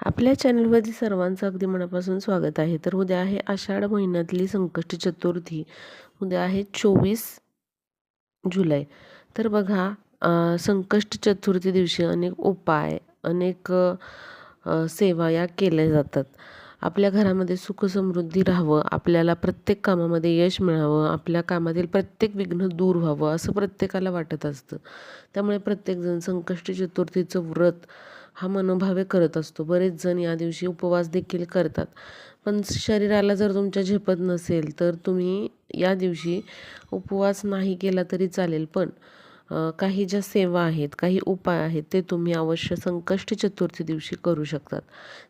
आपल्या चॅनलमध्ये सर्वांचं अगदी मनापासून स्वागत आहे. तर उद्या आहे आषाढ महिन्यातली संकष्टी चतुर्थी. उद्या आहे चोवीस जुलै. तर बघा संकष्ट चतुर्थी दिवशी अनेक उपाय अनेक सेवा या केल्या जातात. आपल्या घरामध्ये सुखसमृद्धी राहावं आपल्याला प्रत्येक कामामध्ये यश मिळावं आपल्या कामातील प्रत्येक विघ्न दूर व्हावं असं प्रत्येकाला वाटत असतं. त्यामुळे प्रत्येकजण संकष्टी चतुर्थीचं व्रत हा मनोभावे करत असतो. बरेच जण या दिवशी उपवास देखील करतात. पण शरीराला जर तुमच्या झेपत नसेल तर तुम्ही या दिवशी उपवास नाही केला तरी चालेल. पण काही ज्या सेवा आहेत काही उपाय आहेत ते तुम्ही अवश्य संकष्टी चतुर्थी दिवशी करू शकतात.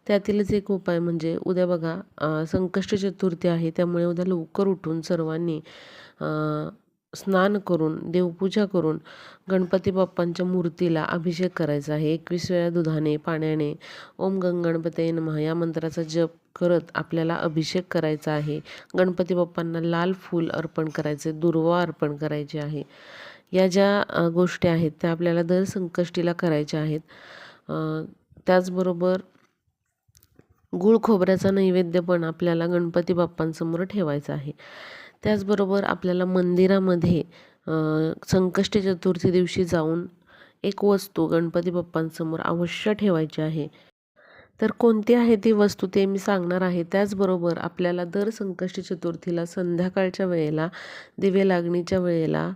त्यातीलच एक उपाय म्हणजे उद्या बघा संकष्ट संकष्टी चतुर्थी आहे त्यामुळे उद्या लवकर उठून सर्वांनी स्नान करून देवपूजा करून गणपती बाप्पांच्या मूर्तीला अभिषेक करायचा आहे. एकवीस वेळा दुधाने पाण्याने ओम गंग गणपते नमः या मंत्राचा जप करत आपल्याला अभिषेक करायचा आहे. गणपती बाप्पांना लाल फूल अर्पण करायचे दुर्वा अर्पण करायचे आहे. या ज्या गोष्टी आहेत त्या आपल्याला दर संकष्टीला करायच्या आहेत. त्याचबरोबर गुळ खोबऱ्याचा नैवेद्य पण आपल्याला गणपती बाप्पांसमोर ठेवायचा आहे. त्याचबरोबर आपल्याला मंदिरामध्ये संकष्टी चतुर्थी दिवशी जाऊन एक वस्तू गणपती बाप्पांसमोर अवश्य ठेवायची आहे. तर कोणती आहे ती वस्तू ते मी सांगणार आहे. त्याचबरोबर आपल्याला दर संकष्टी चतुर्थीला संध्याकाळच्या वेळेला दिवे लागणीच्या वेळेला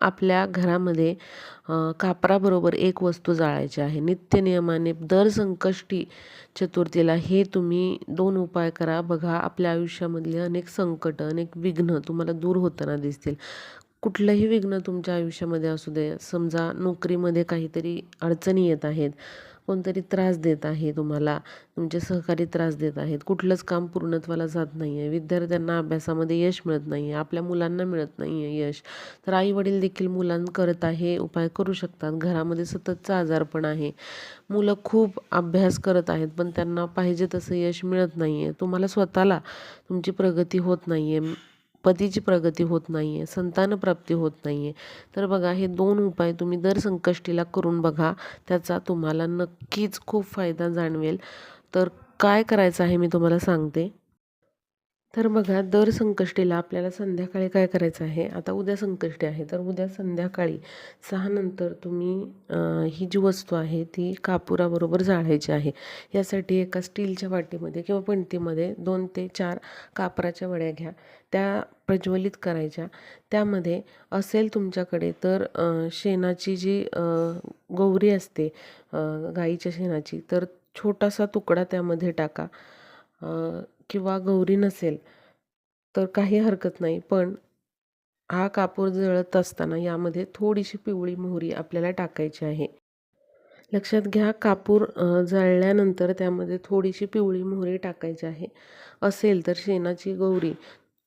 आपल्या घरामध्ये कापराबरोबर एक वस्तू जाळायची आहे. नित्यनियमाने दर संकष्टी चतुर्थीला हे तुम्ही दोन उपाय करा. बघा आपल्या आयुष्यामधले अनेक संकट अनेक विघ्न तुम्हाला दूर होताना दिसतील. कुठलंही विघ्न तुमच्या आयुष्यामध्ये असू दे समजा नोकरीमध्ये काहीतरी अडचणी येत आहेत कोणतरी त्रास देत आहे तुम्हाला तुमचे सहकारी त्रास देत आहेत कुठलंच काम पूर्णत्वाला जात नाही आहे विद्यार्थ्यांना अभ्यासामध्ये यश मिळत नाही आहे आपल्या मुलांना मिळत नाही आहे यश तर आईवडील देखील मुलांकरता हे उपाय करू शकतात घरामध्ये सततचा आजारपण आहे. मुलं खूप अभ्यास करत आहेत पण त्यांना पाहिजे तसं यश मिळत नाही आहे तुम्हाला स्वतःला तुमची प्रगती होत नाही आहे पतीची प्रगती होत नाही आहे संतानप्राप्ती होत नाही आहे तर बघा हे दोन उपाय तुम्ही दर संकष्टीला करून बघा त्याचा तुम्हाला नक्कीच खूप फायदा जाणवेल. तर काय करायचं आहे मी तुम्हाला सांगते. तर बघा दर संकष्टीला आपल्याला संध्याकाळी काय करायचं आहे? आता उद्या संकष्टी आहे तर उद्या संध्याकाळी सहानंतर तुम्ही ही जी वस्तू आहे ती कापुराबरोबर जाळायची आहे. यासाठी एका स्टीलच्या वाटीमध्ये किंवा पणतीमध्ये दोन ते चार कापराच्या वड्या घ्या. त्या प्रज्वलित करायच्या. त्यामध्ये असेल तुमच्याकडे तर शेणाची जी गौरी असते गाईच्या शेणाची तर छोटासा तुकडा त्यामध्ये टाका. किंवा गौरी नसेल तर काही हरकत नाही. पण हा कापूर जळत असताना यामध्ये थोडीशी पिवळी मोहरी आपल्याला टाकायची आहे. लक्षात घ्या कापूर जळल्यानंतर त्यामध्ये थोडीशी पिवळी मोहरी टाकायची आहे. असेल तर शेणाची गौरी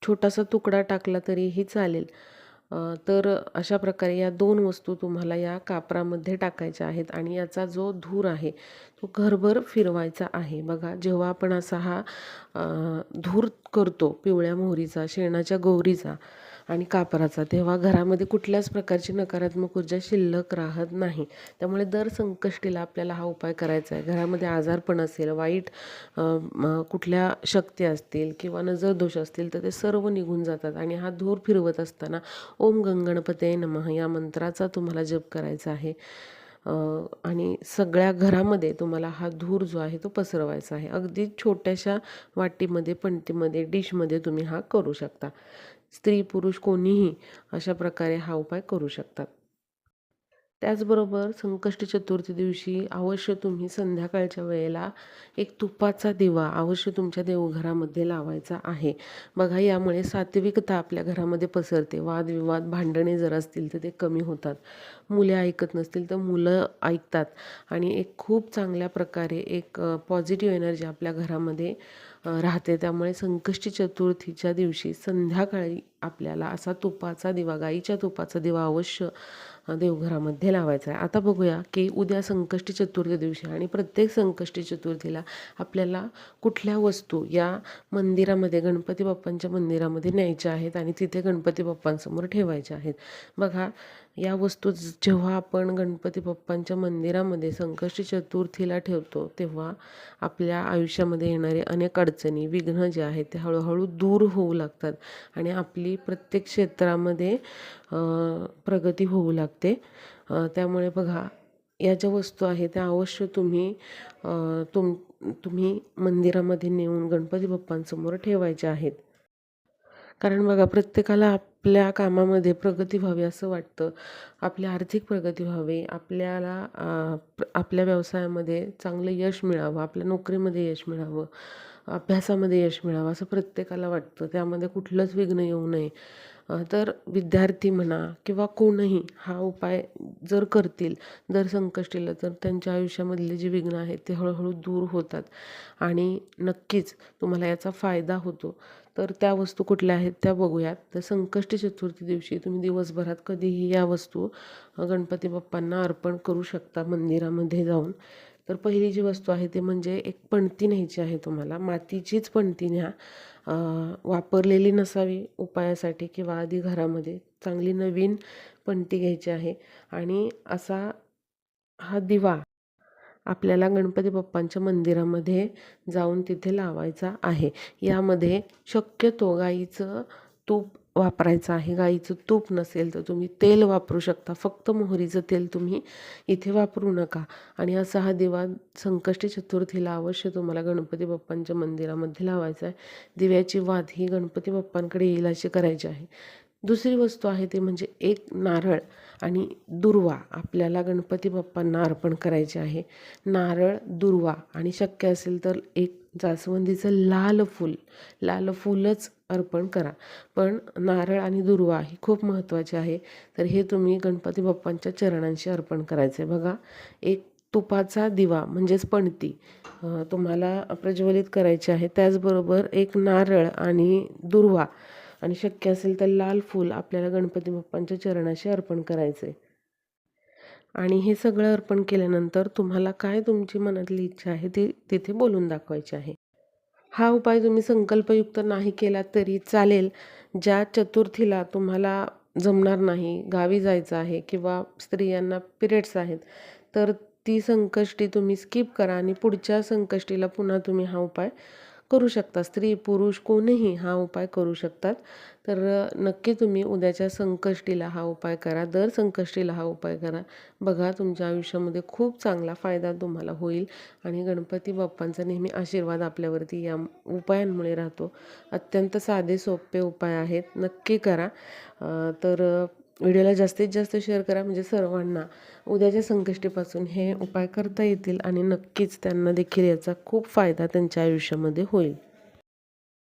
छोटासा तुकडा टाकला तरीही चालेल. तर अशा प्रकारे या दोन वस्तू तुम्हाला या कापरामध्ये टाकायच्या आहेत आणि याचा जो धूर आहे तो घरभर फिरवायचा आहे. बघा जेव्हा आपण असा हा धूर करतो पिवळ्या मोहरीचा शेणाच्या गौरीचा आणि कापराचा. तेव्हा घरामध्ये कुठल्याच प्रकारची नकारात्मक ऊर्जा शिल्लक राहत नाही. त्यामुळे दर संकष्टीला आपल्याला हा उपाय करायचा आहे. घरामध्ये आजारपण असेल वाईट कुठल्या शक्ती असतील किंवा नजर दोष असतील तर ते सर्व निघून जातात आणि हा धूर फिरवत असताना ओम गंगणपते नमः या मंत्राचा तुम्हाला जप करायचा आहे. आणि सगळ्या घरामध्ये तुम्हाला हा धूर जो आहे तो पसरवायचा आहे. अगदी छोट्याशा वाटीमध्ये पणतीमध्ये डिशमध्ये तुम्ही हा करू शकता. स्त्री पुरुष कोणीही अशा प्रकारे हा उपाय करू शकतात. त्याचबरोबर संकष्टी चतुर्थी दिवशी अवश्य तुम्ही संध्याकाळच्या वेळेला एक तुपाचा दिवा अवश्य तुमच्या देवघरामध्ये लावायचा आहे. बघा यामुळे सात्विकता आपल्या घरामध्ये पसरते. वादविवाद भांडणे जर असतील तर ते कमी होतात. मुले ऐकत नसतील तर मुलं ऐकतात. आणि एक खूप चांगल्या प्रकारे एक पॉझिटिव्ह एनर्जी आपल्या घरामध्ये राहते. त्यामुळे संकष्टी चतुर्थीच्या दिवशी संध्याकाळी आपल्याला असा तुपाचा दिवा गाईच्या तुपाचा दिवा अवश्य देवघरामध्ये लावायचा आहे. आता बघूया की उद्या संकष्टी चतुर्थी दिवशी आणि प्रत्येक संकष्टी चतुर्थीला आपल्याला कुठल्या वस्तू या मंदिरामध्ये गणपती बाप्पांच्या मंदिरामध्ये न्यायच्या आहेत आणि तिथे गणपती बाप्पांसमोर ठेवायच्या आहेत. बघा या वस्तू जेव्हा आपण गणपती बाप्पांच्या मंदिरामध्ये संकष्टी चतुर्थीला ठेवतो तेव्हा आपल्या आयुष्यामध्ये येणारे अनेक अडचणी विघ्न जे आहेत ते हळूहळू दूर होऊ लागतात आणि आपली प्रत्येक क्षेत्रामध्ये प्रगती होऊ लागते. त्यामुळे बघा या ज्या वस्तू आहेत त्या अवश्य तुम्ही तुम तुम्ही मंदिरामध्ये नेऊन गणपती बाप्पांसमोर ठेवायच्या आहेत. कारण बघा प्रत्येकाला आपल्या कामामध्ये प्रगती व्हावी असं वाटतं. आपली आर्थिक प्रगती व्हावी आपल्याला आपल्या व्यवसायामध्ये चांगलं यश मिळावं आपल्या नोकरीमध्ये यश मिळावं. अभ्यासामध्ये यश मिळावं असं प्रत्येकाला वाटतं. त्यामध्ये कुठलंच विघ्न येऊ नये. तर विद्यार्थी म्हणा किंवा कोणही हा उपाय जर करतील जर संकष्ट येलं तर त्यांच्या आयुष्यामधले जे विघ्न आहेत ते हळूहळू दूर होतात. आणि नक्कीच तुम्हाला याचा फायदा होतो. तर त्या वस्तू कुठल्या आहेत त्या बघूयात. तर संकष्टी चतुर्थी दिवशी तुम्ही दिवसभरात कधीही या वस्तू गणपती बाप्पांना अर्पण करू शकता मंदिरामध्ये जाऊन. तर पहिली जी वस्तू आहे ते म्हणजे एक पणती न्यायची आहे तुम्हाला. मातीचीच पणती न्या. वापरलेली नसावी उपायासाठी किंवा आधी घरामध्ये चांगली नवीन पणती घ्यायची आहे. आणि असा हा दिवा आपल्याला गणपती बाप्पांच्या मंदिरामध्ये जाऊन तिथे लावायचा आहे. यामध्ये शक्यतो गाईचं तूप वापरायचं आहे गाईचं तूप नसेल तर तुम्ही तेल वापरू शकता. फक्त मोहरीचं तेल तुम्ही इथे वापरू नका. आणि असा हा दिवा संकष्टी चतुर्थीला अवश्य तुम्हाला गणपती बाप्पांच्या मंदिरामध्ये लावायचा आहे. दिव्याची वाद ही गणपती बाप्पांकडे येईल अशी करायची आहे. दुसरी वस्तू आहे ती म्हणजे एक नारळ आणि दुर्वा. आपल्याला गणपती बाप्पांना अर्पण करायचे आहे. नारळ दुर्वा आणि शक्य असेल तर एक जास्वंदीचं लाल फूल. लाल फूलच अर्पण करा. पण नारळ आणि दुर्वा ही खूप महत्त्वाची आहे. तर हे तुम्ही गणपती बाप्पांच्या चरणांशी अर्पण करायचं आहे बघा एक तुपाचा दिवा म्हणजेच पणती तुम्हाला प्रज्वलित करायची आहे. त्याचबरोबर एक नारळ आणि दुर्वा. आणि शक्य असेल तर लाल फूल आपल्याला गणपती बाप्पांच्या चरणाशी अर्पण करायचं आहे आणि हे सगळं अर्पण केल्यानंतर तुम्हाला काय तुमची मनातली इच्छा आहे ती तिथे बोलून दाखवायची आहे. हा उपाय तुम्ही संकल्पयुक्त नाही केला तरी चालेल. ज्या चतुर्थीला तुम्हाला जमणार नाही गावी जायचं आहे किंवा स्त्रियांना पिरियड्स आहेत तर ती संकष्टी तुम्ही स्किप करा आणि पुढच्या संकष्टीला पुन्हा तुम्ही हा उपाय करू शकता. स्त्री पुरुष कोणीही हा उपाय करू शकतात. तर नक्की तुम्ही उद्याच्या संकष्टीला हा उपाय करा. दर संकष्टीला हा उपाय करा. बघा तुमच्या आयुष्यामध्ये खूप चांगला फायदा तुम्हाला होईल आणि गणपती बाप्पांचा नेहमी आशीर्वाद आपल्यावरती या उपायांमुळे राहतो. अत्यंत साधे सोपे उपाय आहेत. नक्की करा. तर व्हिडिओला जास्तीत जास्त शेअर करा म्हणजे सर्वांना उद्याच्या संकष्टीपासून हे उपाय करता येतील आणि नक्कीच त्यांना देखील याचा खूप फायदा त्यांच्या आयुष्यामध्ये होईल.